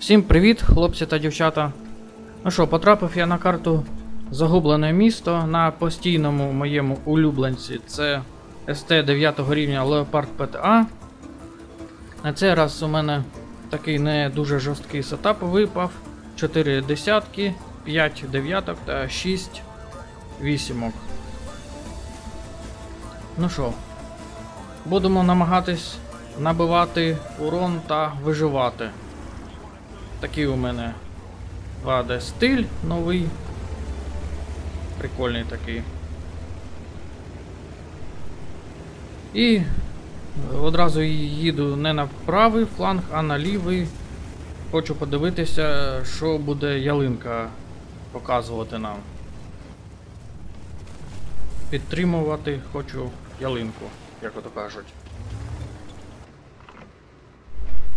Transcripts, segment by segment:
Всім привіт, хлопці та дівчата. Ну що, потрапив я на карту Загублене місто на постійному моєму улюбленці. Це СТ 9 рівня Leopard PTA. На цей раз у мене такий не дуже жорсткий сетап випав. 4 десятки, 5 дев'яток та 6 вісімок. Ну що, будемо намагатись набивати урон та виживати. Такий у мене 2D стиль новий. Прикольний такий. І одразу їду не на правий фланг, а на лівий. Хочу подивитися, що буде ялинка показувати нам. Підтримувати хочу ялинку, як ото кажуть.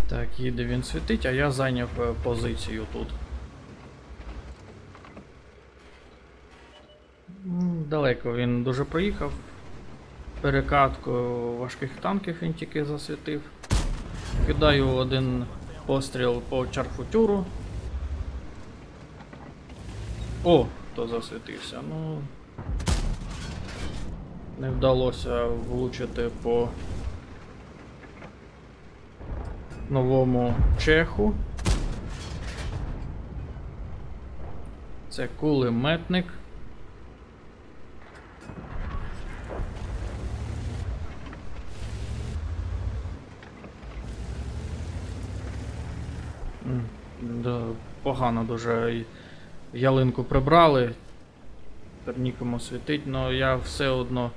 Так, їде він світить, а я зайняв е, позицію тут. Далеко він дуже проїхав. Перекатку важких танків він тільки засвітив. Кидаю один постріл по чарфутюру. О, то засвітився. Ну. Не вдалося влучити по новому чеху. Це кулеметник. Да, погано дуже ялинку прибрали. Тепер нікому світить, але я все одно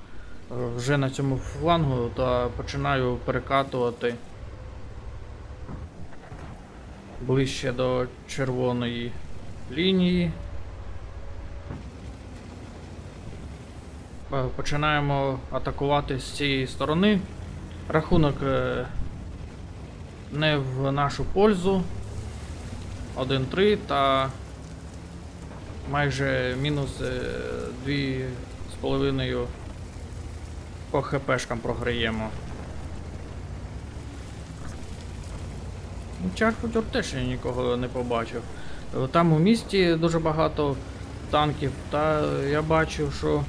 е, вже на цьому флангу та починаю перекатувати ближче до червоної лінії. Е, Починаємо атакувати з цієї сторони. Рахунок е, не в нашу пользу. 1-3 та майже мінус 2,5 по хпшкам програємо. Чарфутюр теж я нікого не побачив. Там у місті дуже багато танків, та я бачив, що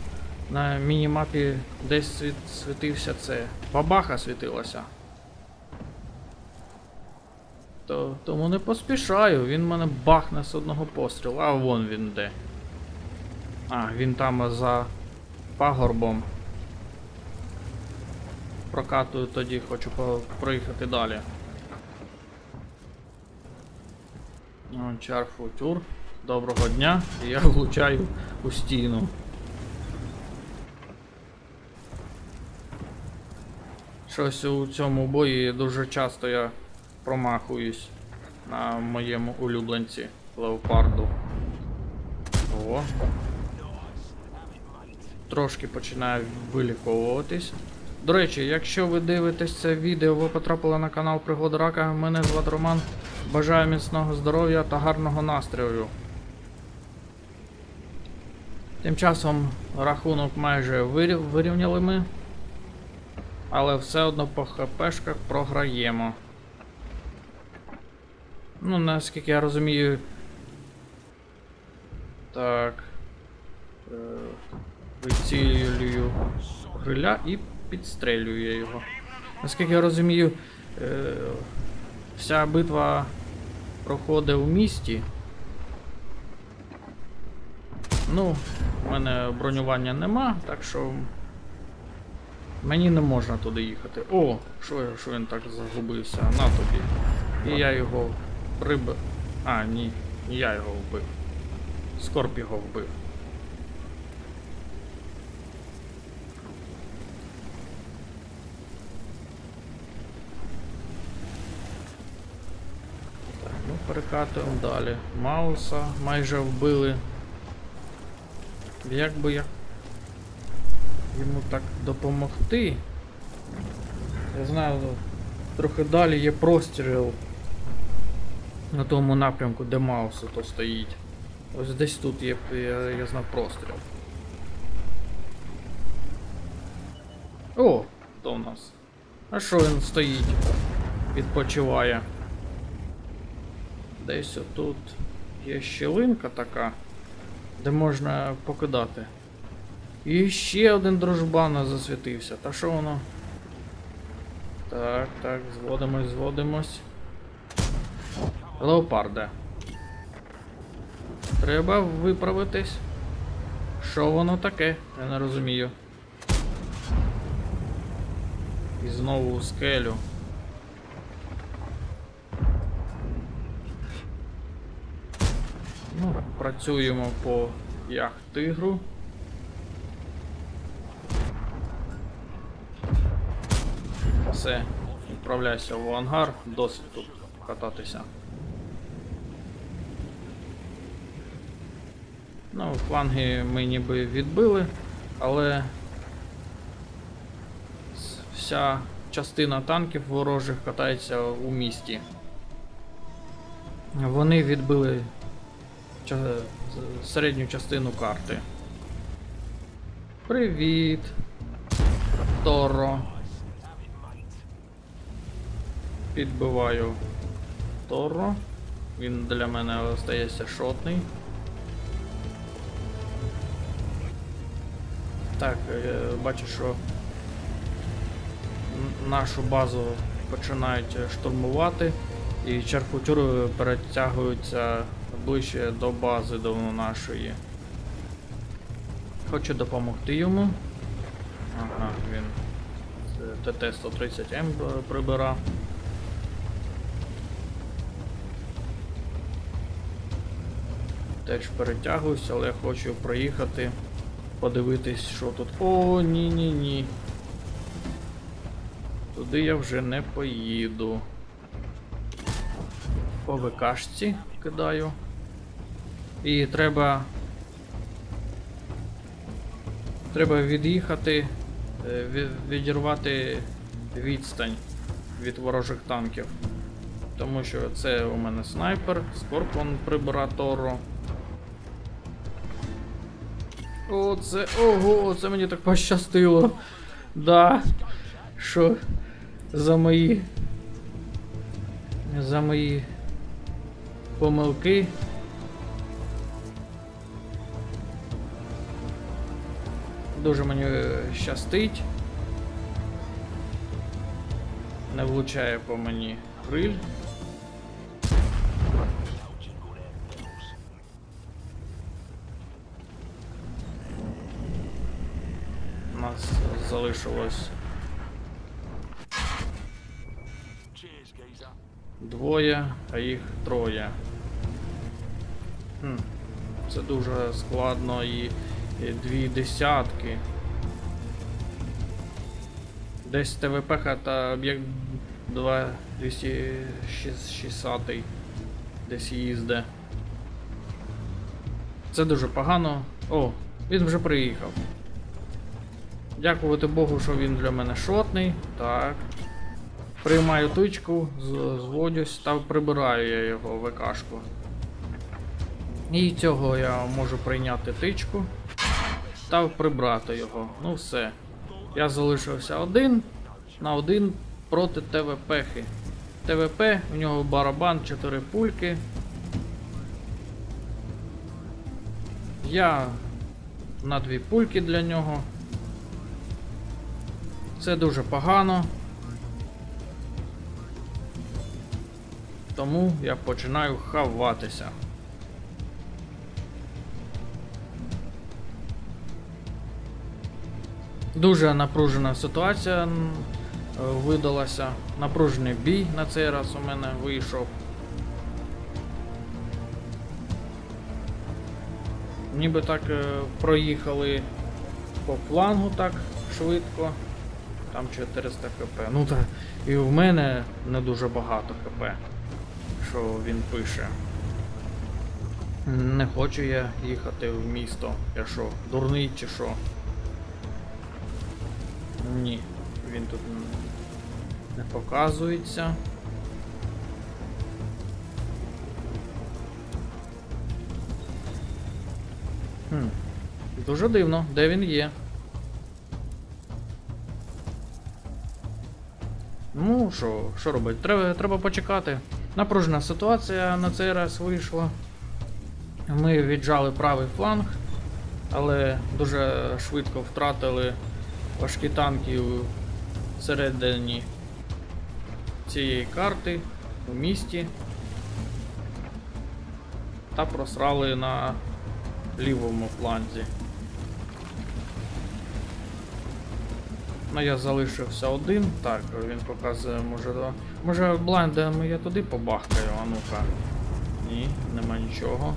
на мінімапі десь світ, світився це. Бабаха світилася. То, тому не поспішаю, він мене бахне з одного пострілу, а вон він де. А, він там за пагорбом. Прокатую тоді, хочу проїхати далі. О, Чарфутюр. Доброго дня. Я влучаю у стіну. Щось у цьому бої дуже часто я промахуюсь на моєму улюбленці леопарду. О. Трошки починає виліковуватись. До речі, якщо ви дивитесь це відео, ви потрапили на канал Пригоди Рака. Мене звати Роман. Бажаю міцного здоров'я та гарного настрою. Тим часом рахунок майже вирів- вирівняли ми. Але все одно по хпшках програємо. Ну, наскільки я розумію. Так. Е, Вицілюю гриля і підстрелюю його. Наскільки я розумію, е, вся битва проходить у місті. Ну, в мене бронювання нема, так що мені не можна туди їхати. О, що, що він так загубився? На тобі. І я його прибив. А, ні, я його вбив. Скорп його вбив. Так, ну перекатуємо далі. Мауса майже вбили. Як би я йому так допомогти? Я знаю, трохи далі є простріл на тому напрямку, де Маус то стоїть. Ось десь тут є, я, я знав простріл. О, то у нас. А що він стоїть? Відпочиває. Десь отут є щілинка така, де можна покидати. І ще один дружбан засвітився. Та що воно? Так, так, зводимось, зводимось. Леопарде. Треба виправитись. Що воно таке? Я не розумію. І знову скелю. Працюємо по яхт-тигру. Все, відправляйся в ангар, досить тут кататися. Ну, фланги ми ніби відбили, але вся частина танків ворожих катається у місті. Вони відбили середню частину карти. Привіт, Торо. Підбиваю Торо. Він для мене остається шотний. Так, е, бачу, що нашу базу починають штурмувати, і чарфутюри перетягуються ближче до бази до нашої. Хочу допомогти йому. Ага, він ТТ-130М прибира. Теж перетягуюся, але я хочу проїхати, подивитись, що тут. О, ні-ні-ні. Туди я вже не поїду. По ВКшці кидаю. І треба. Треба від'їхати, е, відірвати відстань від ворожих танків. Тому що це у мене снайпер, Скорпіон прибира Торо. О, це. Ого, це мені так пощастило. Да. Що за мої. За мої помилки. Дуже мені щастить. Не влучає по мені криль. У нас залишилось двоє, а їх троє. Це дуже складно і, дві десятки. Десь ТВП та об'єкт 2 260 десь їзде. Це дуже погано. О, він вже приїхав. Дякувати Богу, що він для мене шотний. Так. Приймаю тичку, зводюсь та прибираю я його ВКшку. І цього я можу прийняти тичку та прибрати його. Ну все. Я залишився один на один проти ТВПхи. ТВП, у нього барабан 4 пульки. Я на дві пульки для нього. Це дуже погано. Тому я починаю хаватися. Дуже напружена ситуація видалася. Напружений бій на цей раз у мене вийшов. Ніби так е, проїхали по флангу так швидко. Там 400 хп. Ну та і в мене не дуже багато хп, що він пише. Не хочу я їхати в місто. Я що, дурний чи що? Ні, він тут не показується. Хм. Дуже дивно, де він є. Ну, що, що робити? Треба, треба почекати. Напружена ситуація на цей раз вийшла. Ми віджали правий фланг, але дуже швидко втратили важкі танки у середині цієї карти у місті та просрали на лівому фланзі. Ну я залишився один. Так, він показує, може, два. Може блайндом я туди побахкаю, а ну-ка. Ні, нема нічого.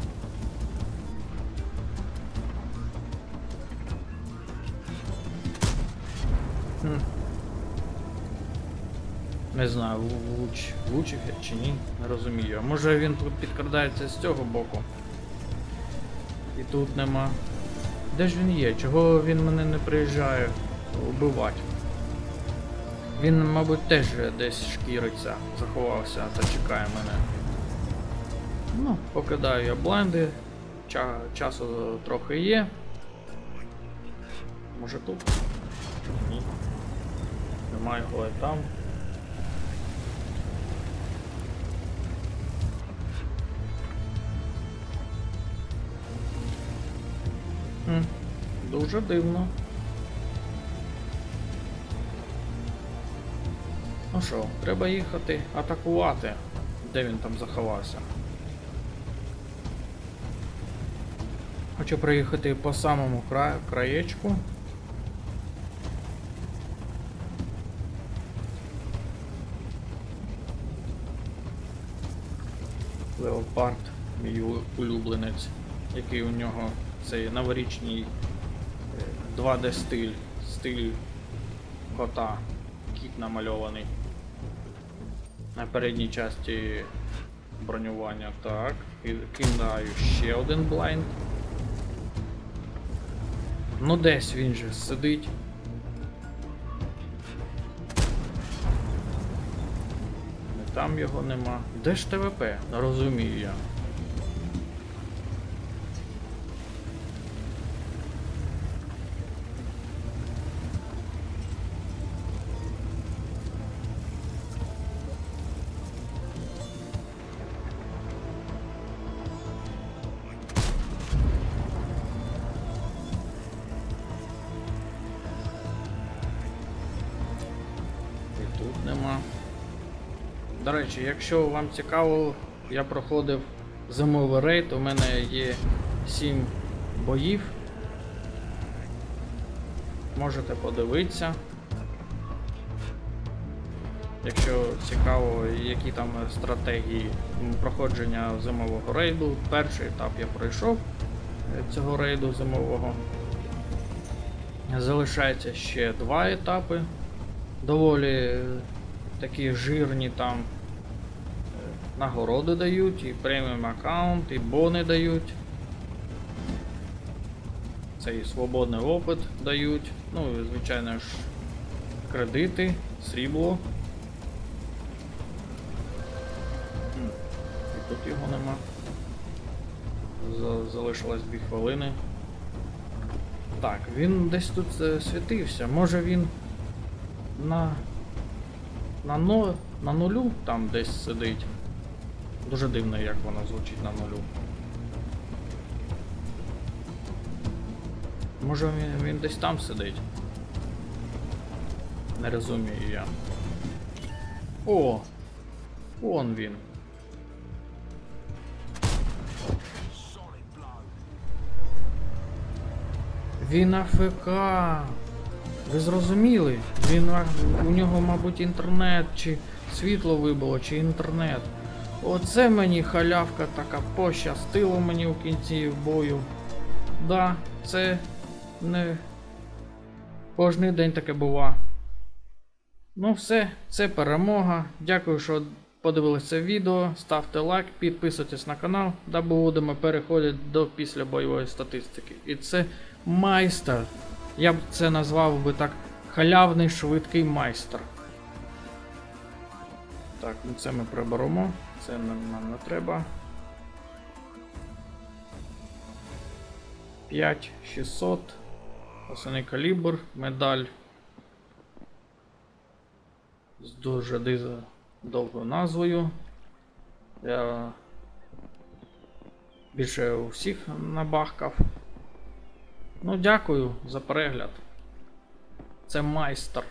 Не знаю, влуч, влучив я чи ні, не розумію. А може він тут підкрадається з цього боку. І тут нема. Де ж він є? Чого він мене не приїжджає убивати? Він, мабуть, теж десь шкіриться, заховався та чекає мене. Ну, покидаю я блайнди. Ча часу трохи є. Може тут? Ні. Його і там. Хм, дуже дивно. Ну що, треба їхати атакувати. Де він там заховався? Хочу проїхати по самому кра... краєчку. Леопард, мій улюбленець, який у нього цей новорічний е, 2D стиль, кота, кіт намальований. На передній часті бронювання так. Кидаю ще один блайнд. Ну десь він же сидить. Там його нема. Де ж ТВП? Розумію я. До речі, якщо вам цікаво, я проходив зимовий рейд, у мене є 7 боїв. Можете подивитися. Якщо цікаво, які там стратегії проходження зимового рейду. Перший етап я пройшов е, цього рейду зимового. Залишається ще два етапи. Доволі е, такі жирні там нагороди дають, і преміум аккаунт, і бони дають. Це і свободний опит дають. Ну і звичайно ж кредити, срібло. І тут його нема. Залишилось 2 хвилини. Так, він десь тут е, світився. Може він на. На, но, на нулю там десь сидить. Дуже дивно, як воно звучить на нулю. Може він, він десь там сидить. Не розумію я. О! Он він. Він АФК. Ви зрозуміли? Він у нього, мабуть, інтернет, чи світло вибило, чи інтернет. Оце мені халявка така пощастило мені в кінці бою. Да, це не кожний день таке бува. Ну все, це перемога. Дякую, що подивилися це відео. Ставте лайк, підписуйтесь на канал, да будемо переходити до післябойової статистики. І це майстер. Я б це назвав би так халявний швидкий майстер. Так, ну це ми приберемо. Це нам, не треба. 5600. Основний калібр, медаль. З дуже довгою назвою. Я більше усіх набахкав. Ну, дякую за перегляд. Це майстер.